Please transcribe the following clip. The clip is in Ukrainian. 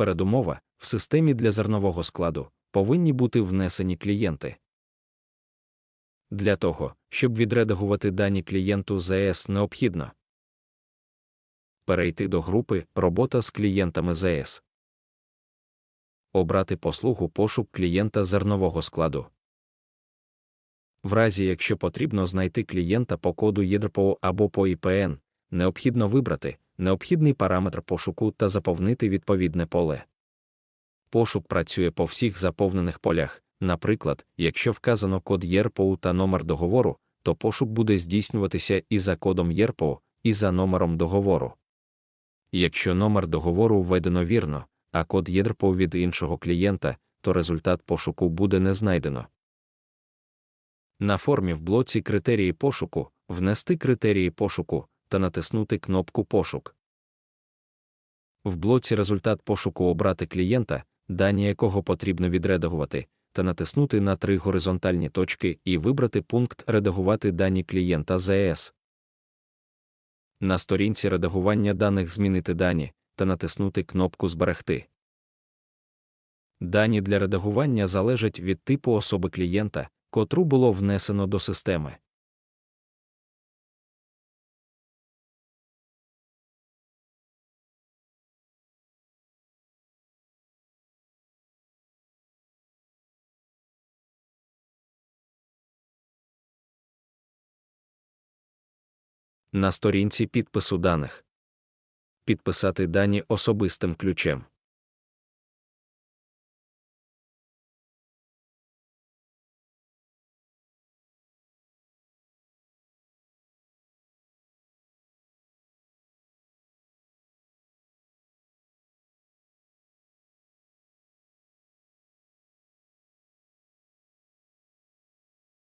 Передумова в системі для зернового складу повинні бути внесені клієнти. Для того, щоб відредагувати дані клієнту ЗС необхідно перейти до групи Робота з клієнтами ЗС. Обрати послугу пошук клієнта зернового складу. В разі, якщо потрібно знайти клієнта по коду ЄДРПО або по ІПН, необхідно вибрати необхідний параметр пошуку та заповнити відповідне поле. Пошук працює по всіх заповнених полях. Наприклад, якщо вказано код ЄРПО та номер договору, то пошук буде здійснюватися і за кодом ЄРПО, і за номером договору. Якщо номер договору введено вірно, а код ЄРПО від іншого клієнта, то результат пошуку буде не знайдено. На формі в блоці Критерії пошуку внести критерії пошуку та натиснути кнопку Пошук. В блоці Результат пошуку обрати клієнта, дані якого потрібно відредагувати, та натиснути на три горизонтальні точки і вибрати пункт Редагувати дані клієнта ЗС. На сторінці редагування даних змінити дані та натиснути кнопку Зберегти. Дані для редагування залежать від типу особи клієнта, котру було внесено до системи. На сторінці підпису даних. Підписати дані особистим ключем.